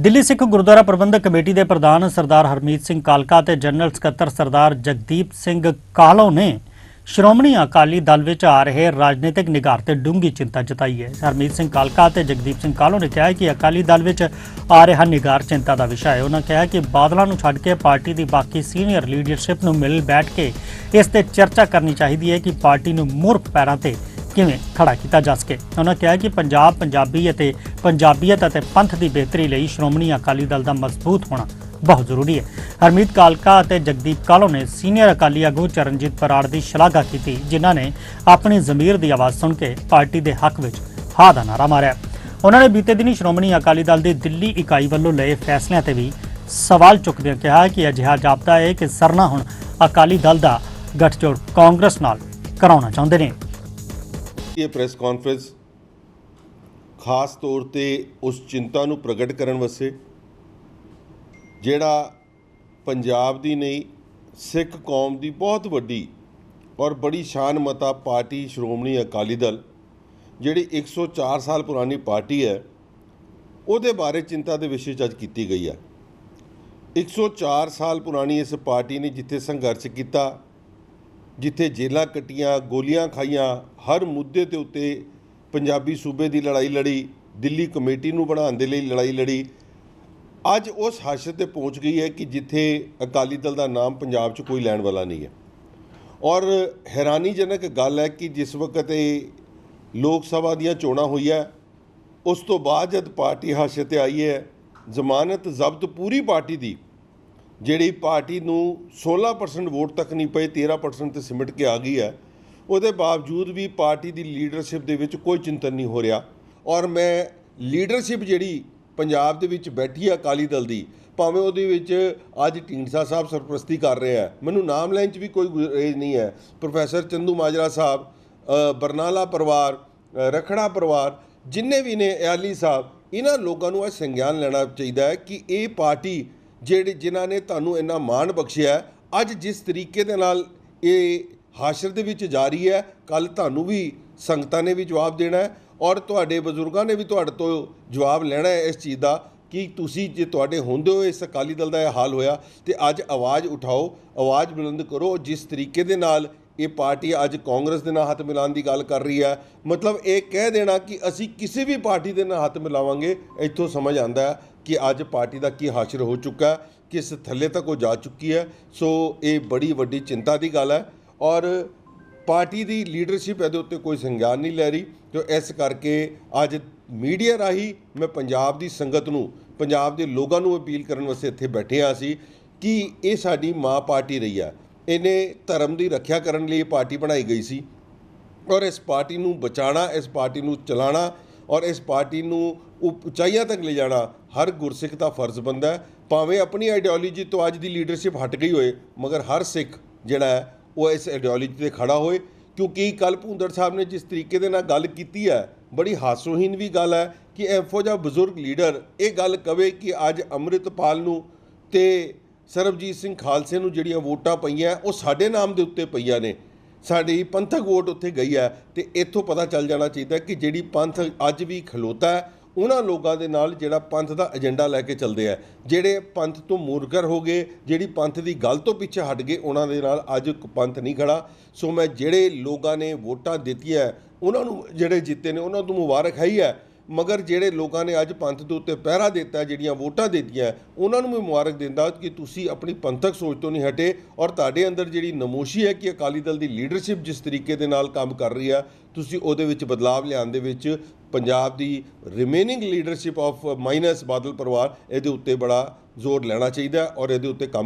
Delhi Sikh Gurdwara Prabandhak committee ਦੇ ਪ੍ਰਧਾਨ ਸਰਦਾਰ ਹਰਮੀਤ ਸਿੰਘ ਕਾਲਕਾ ਤੇ ਜਨਰਲ ਸਕੱਤਰ ਸਰਦਾਰ ਜਗਦੀਪ ਸਿੰਘ ਕਾਹਲੋਂ ਨੇ ਸ਼੍ਰੋਮਣੀ ਅਕਾਲੀ ਦਲ ਵਿੱਚ ਆ ਰਹੇ ਰਾਜਨੀਤਿਕ ਨਿਗਾਰ ਤੇ ਡੂੰਘੀ ਚਿੰਤਾ ਜਤਾਈ ਹੈ। ਹਰਮੀਤ ਸਿੰਘ ਕਾਲਕਾ ਤੇ ਜਗਦੀਪ ਸਿੰਘ ਕਾਹਲੋਂ ਨੇ ਕਿਹਾ ਕਿ ਅਕਾਲੀ ਦਲ ਵਿੱਚ ਆ ਰਿਹਾ ਨਿਗਾਰ ਚਿੰਤਾ ਦਾ ਵਿਸ਼ਾ ਹੈ। ਉਹਨਾਂ ਕਿਹਾ ਕਿ ਬਾਦਲਾਂ ਨੂੰ ਛੱਡ ਕੇ ਪਾਰਟੀ ਦੀ ਬਾਕੀ ਸੀਨੀਅਰ ਲੀਡਰਸ਼ਿਪ ਨੂੰ ਮਿਲ ਬੈਠ ਕੇ ਇਸ ਤੇ ਚਰਚਾ ਕਰਨੀ ਚਾਹੀਦੀ ਹੈ ਕਿ ਪਾਰਟੀ ਨੂੰ ਮੁਰਖ ਪੈਰਾਂ ਤੇ ਕਿਵੇਂ ਖੜਾ ਕੀਤਾ ਜਾ ਸਕੇ। ਉਹਨਾਂ ਕਿਹਾ ਕਿ ਪੰਜਾਬ ਪੰਜਾਬੀ ਅਤੇ ਪੰਜਾਬੀਅਤ ਅਤੇ ਪੰਥ ਦੀ ਬਿਹਤਰੀ ਲਈ ਸ਼੍ਰੋਮਣੀ ਅਕਾਲੀ ਦਲ ਦਾ ਮਜ਼ਬੂਤ ਹੋਣਾ ਬਹੁਤ ਜ਼ਰੂਰੀ ਹੈ। ਹਰਮੀਤ ਕਾਲਕਾ ਅਤੇ ਜਗਦੀਪ ਕਾਲੋ ਨੇ ਸੀਨੀਅਰ ਅਕਾਲੀ ਆਗੂ ਚਰਨਜੀਤ ਬਰਾੜ ਦੀ ਸ਼ਲਾਘਾ ਕੀਤੀ, ਜਿਨ੍ਹਾਂ ਨੇ ਆਪਣੀ ਜ਼ਮੀਰ ਦੀ ਆਵਾਜ਼ ਸੁਣ ਕੇ ਪਾਰਟੀ ਦੇ ਹੱਕ ਵਿੱਚ ਹਾਂ ਦਾ ਨਾਰਾ ਮਾਰਿਆ। ਉਹਨਾਂ ਨੇ ਬੀਤੇ ਦਿਨੀ ਸ਼੍ਰੋਮਣੀ ਅਕਾਲੀ ਦਲ ਦੀ ਦਿੱਲੀ ਇਕਾਈ ਵੱਲੋਂ ਲਏ ਫੈਸਲਿਆਂ ਤੇ ਵੀ ਸਵਾਲ ਚੁੱਕਦਿਆਂ ਕਿਹਾ ਕਿ ਅਜਿਹਾ ਜਾਪਦਾ ਹੈ ਕਿ ਸਰਨਾ ਹੁਣ ਅਕਾਲੀ ਦਲ ਦਾ ਗੱਠਜੋੜ ਕਾਂਗਰਸ ਨਾਲ ਕਰਾਉਣਾ ਚਾਹੁੰਦੇ ਨੇ। ਇਹ ਪ੍ਰੈਸ ਕਾਨਫਰੰਸ ਖਾਸ ਤੌਰ ਤੇ ਉਸ ਚਿੰਤਾ ਨੂੰ ਪ੍ਰਗਟ ਕਰਨ ਵਾਸਤੇ, ਜਿਹੜਾ ਪੰਜਾਬ ਦੀ ਨਹੀਂ, ਸਿੱਖ ਕੌਮ ਦੀ ਬਹੁਤ ਵੱਡੀ ਔਰ ਬੜੀ ਸ਼ਾਨ ਮਤਾ ਪਾਰਟੀ ਸ਼੍ਰੋਮਣੀ ਅਕਾਲੀ ਦਲ, ਜਿਹੜੀ 104 ਸਾਲ ਪੁਰਾਣੀ ਪਾਰਟੀ ਹੈ, ਉਹਦੇ ਬਾਰੇ ਚਿੰਤਾ ਦੇ ਵਿਸ਼ੇ 'ਚ ਅੱਜ ਕੀਤੀ ਗਈ ਹੈ। 104 ਸਾਲ ਪੁਰਾਣੀ ਇਸ ਪਾਰਟੀ ਨੇ ਜਿੱਥੇ ਸੰਘਰਸ਼ ਕੀਤਾ ਜਿੱਥੇ ਜੇਲਾਂ ਕੱਟੀਆਂ, ਗੋਲੀਆਂ ਖਾਈਆਂ, ਹਰ ਮੁੱਦੇ ਦੇ ਉੱਤੇ ਪੰਜਾਬੀ ਸੂਬੇ ਦੀ ਲੜਾਈ ਲੜੀ, ਦਿੱਲੀ ਕਮੇਟੀ ਨੂੰ ਬਣਾਉਣ ਦੇ ਲਈ ਲੜਾਈ ਲੜੀ। ਅੱਜ ਉਸ ਹਾਸ਼ਤ ਤੇ ਪਹੁੰਚ ਗਈ ਹੈ ਕਿ ਜਿੱਥੇ ਅਕਾਲੀ ਦਲ ਦਾ ਨਾਮ ਪੰਜਾਬ 'ਚ ਕੋਈ ਲੈਣ ਵਾਲਾ ਨਹੀਂ ਹੈ। ਔਰ ਹੈਰਾਨੀਜਨਕ ਗੱਲ ਹੈ ਕਿ ਜਿਸ ਵਕਤ ਇਹ ਲੋਕ ਸਭਾ ਦੀਆਂ ਚੋਣਾਂ ਹੋਈਆਂ ਉਸ ਤੋਂ ਬਾਅਦ ਜਦ ਪਾਰਟੀ ਹਾਸ਼ਤ ਤੇ ਆਈ ਹੈ, ਜ਼ਮਾਨਤ ਜ਼ਬਤ ਪੂਰੀ ਪਾਰਟੀ ਦੀ ਜਿਹੜੀ ਪਾਰਟੀ ਨੂੰ 16% ਵੋਟ ਤੱਕ ਨਹੀਂ ਪਏ 13% ਤੇ ਸਿਮਟ ਕੇ ਆ ਗਈ ਹੈ ਉਹਦੇ ਬਾਵਜੂਦ ਵੀ ਪਾਰਟੀ ਦੀ ਲੀਡਰਸ਼ਿਪ ਦੇ ਵਿੱਚ ਕੋਈ ਚਿੰਤਨ ਨਹੀਂ ਹੋ ਰਿਹਾ। ਔਰ ਮੈਂ ਲੀਡਰਸ਼ਿਪ ਜਿਹੜੀ ਪੰਜਾਬ ਦੇ ਵਿੱਚ ਬੈਠੀ ਹੈ ਅਕਾਲੀ ਦਲ ਦੀ ਭਾਵੇਂ ਉਹਦੇ ਵਿੱਚ ਅੱਜ ਢੀਂਡਸਾ ਸਾਹਿਬ ਸਰਪ੍ਰਸਤੀ ਕਰ ਰਿਹਾ ਹੈ ਮੈਨੂੰ ਨਾਮ ਲੈਣ 'ਚ ਵੀ ਕੋਈ ਗੁਰੇਜ਼ ਨਹੀਂ ਹੈ। ਪ੍ਰੋਫੈਸਰ ਚੰਦੂ ਮਾਜਰਾ ਸਾਹਿਬ ਬਰਨਾਲਾ ਪਰਿਵਾਰ ਅ, ਰਖੜਾ ਪਰਿਵਾਰ ਜਿੰਨੇ ਵੀ ਨੇ ਅਯਾਲੀ ਸਾਹਿਬ ਇਹਨਾਂ ਲੋਕਾਂ ਨੂੰ ਇਹ ਸੰਗਿਆਨ ਲੈਣਾ ਚਾਹੀਦਾ ਹੈ ਕਿ ਇਹ ਪਾਰਟੀ ਜਿਹੜੇ ਜਿਨ੍ਹਾਂ ਨੇ ਤੁਹਾਨੂੰ ਇੰਨਾ ਮਾਣ ਬਖਸ਼ਿਆ ਅੱਜ ਜਿਸ ਤਰੀਕੇ ਦੇ ਨਾਲ ਇਹ ਹਾਸ਼ਰ ਦੇ ਵਿੱਚ ਜਾ ਰਹੀ ਹੈ ਕੱਲ ਤੁਹਾਨੂੰ ਵੀ ਸੰਗਤਾਂ ਨੇ ਵੀ ਜਵਾਬ ਦੇਣਾ ਹੈ ਔਰ ਤੁਹਾਡੇ ਬਜ਼ੁਰਗਾਂ ਨੇ ਵੀ ਤੁਹਾਡੇ ਤੋਂ ਜਵਾਬ ਲੈਣਾ ਹੈ ਇਸ ਚੀਜ਼ ਦਾ ਕਿ ਤੁਸੀਂ ਜੇ ਤੁਹਾਡੇ ਹੁੰਦੇ ਹੋ ਇਸ ਅਕਾਲੀ ਦਲ ਦਾ ਇਹ ਹਾਲ ਹੋਇਆ ਤੇ ਅੱਜ ਆਵਾਜ਼ ਉਠਾਓ, ਆਵਾਜ਼ ਬੁਲੰਦ ਕਰੋ ਜਿਸ ਤਰੀਕੇ ਦੇ ਨਾਲ ਇਹ ਪਾਰਟੀ ਅੱਜ ਕਾਂਗਰਸ ਦੇ ਨਾਲ ਹੱਥ ਮਿਲਾਉਣ ਦੀ ਗੱਲ ਕਰ ਰਹੀ ਹੈ। ਮਤਲਬ ਇਹ ਕਹਿ ਦੇਣਾ ਕਿ ਅਸੀਂ ਕਿਸੇ ਵੀ ਪਾਰਟੀ ਦੇ ਨਾਲ ਹੱਥ ਮਿਲਾਵਾਂਗੇ, ਇੱਥੋਂ ਸਮਝ ਆਉਂਦਾ ਹੈ। ਕਿ ਅੱਜ ਪਾਰਟੀ ਦਾ ਕੀ ਹਾਸ਼ਰ ਹੋ ਚੁੱਕਾ ਕਿਸ ਥੱਲੇ ਤੱਕ ਉਹ ਜਾ ਚੁੱਕੀ ਹੈ। ਸੋ ਇਹ ਬੜੀ ਵੱਡੀ ਚਿੰਤਾ ਦੀ ਗੱਲ ਹੈ ਔਰ ਪਾਰਟੀ ਦੀ ਲੀਡਰਸ਼ਿਪ ਇਹਦੇ ਉੱਤੇ ਕੋਈ ਸੰਗਿਆਨ ਨਹੀਂ ਲੈ ਰਹੀ, ਜੋ ਇਸ ਕਰਕੇ ਅੱਜ ਮੀਡੀਆ ਰਾਹੀਂ ਮੈਂ ਪੰਜਾਬ ਦੀ ਸੰਗਤ ਨੂੰ, ਪੰਜਾਬ ਦੇ ਲੋਕਾਂ ਨੂੰ ਅਪੀਲ ਕਰਨ ਵਾਸਤੇ ਇੱਥੇ ਬੈਠੇ ਹਾਂ ਸੀ ਕਿ ਇਹ ਸਾਡੀ ਮਾਂ ਪਾਰਟੀ ਰਹੀ ਹੈ। ਇਹਨੇ ਧਰਮ ਦੀ ਰੱਖਿਆ ਕਰਨ ਲਈ ਇਹ ਪਾਰਟੀ ਬਣਾਈ ਗਈ ਸੀ ਔਰ ਇਸ ਪਾਰਟੀ ਨੂੰ ਬਚਾਉਣਾ, ਇਸ ਪਾਰਟੀ ਨੂੰ ਚਲਾਉਣਾ ਔਰ ਇਸ ਪਾਰਟੀ ਨੂੰ ਉਪ- ਉਚਾਈਆਂ ਤੱਕ ਲੈ ਜਾਣਾ ਹਰ ਗੁਰਸਿੱਖ ਦਾ ਫਰਜ਼ ਬੰਦਾ ਹੈ। ਭਾਵੇਂ ਆਪਣੀ ਆਈਡੀਓਲੋਜੀ ਤੋਂ ਅੱਜ ਦੀ ਲੀਡਰਸ਼ਿਪ ਹਟ ਗਈ ਹੋਏ, ਮਗਰ ਹਰ ਸਿੱਖ ਜਿਹੜਾ ਹੈ, ਉਹ ਇਸ ਆਈਡੀਓਲੋਜੀ ਤੇ ਖੜਾ ਹੋਏ। ਕਿਉਂਕਿ ਕੱਲ ਭੁੰਦੜ ਸਾਹਿਬ ਨੇ ਜਿਸ ਤਰੀਕੇ ਦੇ ਨਾਲ ਗੱਲ ਕੀਤੀ ਹੈ, ਬੜੀ ਹਾਸੋਹੀਨ ਵੀ ਗੱਲ ਹੈ ਕਿ ਇਹੋ ਜਿਹਾ ਬਜ਼ੁਰਗ ਲੀਡਰ ਇਹ ਗੱਲ ਕਵੇ ਕਿ ਅੱਜ ਅੰਮ੍ਰਿਤਪਾਲ ਨੂੰ ਤੇ ਸਰਬਜੀਤ ਸਿੰਘ ਖਾਲਸੇ ਨੂੰ ਜਿਹੜੀਆਂ ਵੋਟਾਂ ਪਈਆਂ, ਉਹ ਸਾਡੇ ਨਾਮ ਦੇ ਉੱਤੇ ਪਈਆਂ ਨੇ। ਸਾਡੀ ਪੰਥਕ ਵੋਟ ਉੱਥੇ ਗਈ ਹੈ ਤੇ ਇੱਥੋਂ ਪਤਾ ਚੱਲ ਜਾਣਾ ਚਾਹੀਦਾ ਕਿ ਜਿਹੜੀ ਪੰਥ ਅੱਜ ਵੀ ਖਲੋਤਾ ਹੈ, ਉਹਨਾਂ ਲੋਕਾਂ ਦੇ ਨਾਲ ਜਿਹੜਾ ਪੰਥ ਦਾ ਏਜੰਡਾ ਲੈ ਕੇ ਚੱਲਦੇ ਆ। ਜਿਹੜੇ ਪੰਥ ਤੋਂ ਮੂਰਖਰ ਹੋ ਗਏ, ਜਿਹੜੀ ਪੰਥ ਦੀ ਗੱਲ ਤੋਂ ਪਿੱਛੇ ਹਟ ਗਏ, ਉਹਨਾਂ ਦੇ ਨਾਲ ਅੱਜ ਪੰਥ ਨਹੀਂ ਖੜਾ। ਸੋ ਮੈਂ ਜਿਹੜੇ ਲੋਕਾਂ ਨੇ ਵੋਟਾਂ ਦਿੱਤੀਆਂ, ਉਹਨਾਂ ਨੂੰ ਜਿਹੜੇ ਜਿੱਤੇ ਨੇ, ਉਹਨਾਂ ਨੂੰ ਮੁਬਾਰਕ ਹੈ ਹੀ ਹੈ। ਮਗਰ ਜਿਹੜੇ ਲੋਕਾਂ ਨੇ ਅੱਜ ਪੰਥ ਦੇ ਉੱਤੇ ਪਹਿਰਾ ਦਿੱਤਾ, ਜਿਹੜੀਆਂ ਵੋਟਾਂ ਦਿੱਤੀਆਂ, ਉਹਨਾਂ ਨੂੰ ਵੀ ਮੁਬਾਰਕ ਦਿੰਦਾ ਕਿ ਤੁਸੀਂ ਆਪਣੀ ਪੰਥਕ ਸੋਚ ਤੋਂ ਨਹੀਂ ਹਟੇ ਔਰ ਤੁਹਾਡੇ ਅੰਦਰ ਜਿਹੜੀ ਨਮੋਸ਼ੀ ਹੈ ਕਿ ਅਕਾਲੀ ਦਲ ਦੀ ਲੀਡਰਸ਼ਿਪ ਜਿਸ ਤਰੀਕੇ ਦੇ ਨਾਲ ਕੰਮ ਕਰ ਰਹੀ ਹੈ ਤੁਸੀਂ ਉਹਦੇ ਵਿੱਚ ਬਦਲਾਵ ਲਿਆਉਣ ਦੇ ਵਿੱਚ ਪੰਜਾਬ ਦੀ remaining leadership of minus Badal ਪਰਿਵਾਰ ਇਹਦੇ ਉੱਤੇ ਬੜਾ ਜ਼ੋਰ ਲੈਣਾ ਚਾਹੀਦਾ ਔਰ ਇਹਦੇ ਉੱਤੇ ਕੰਮ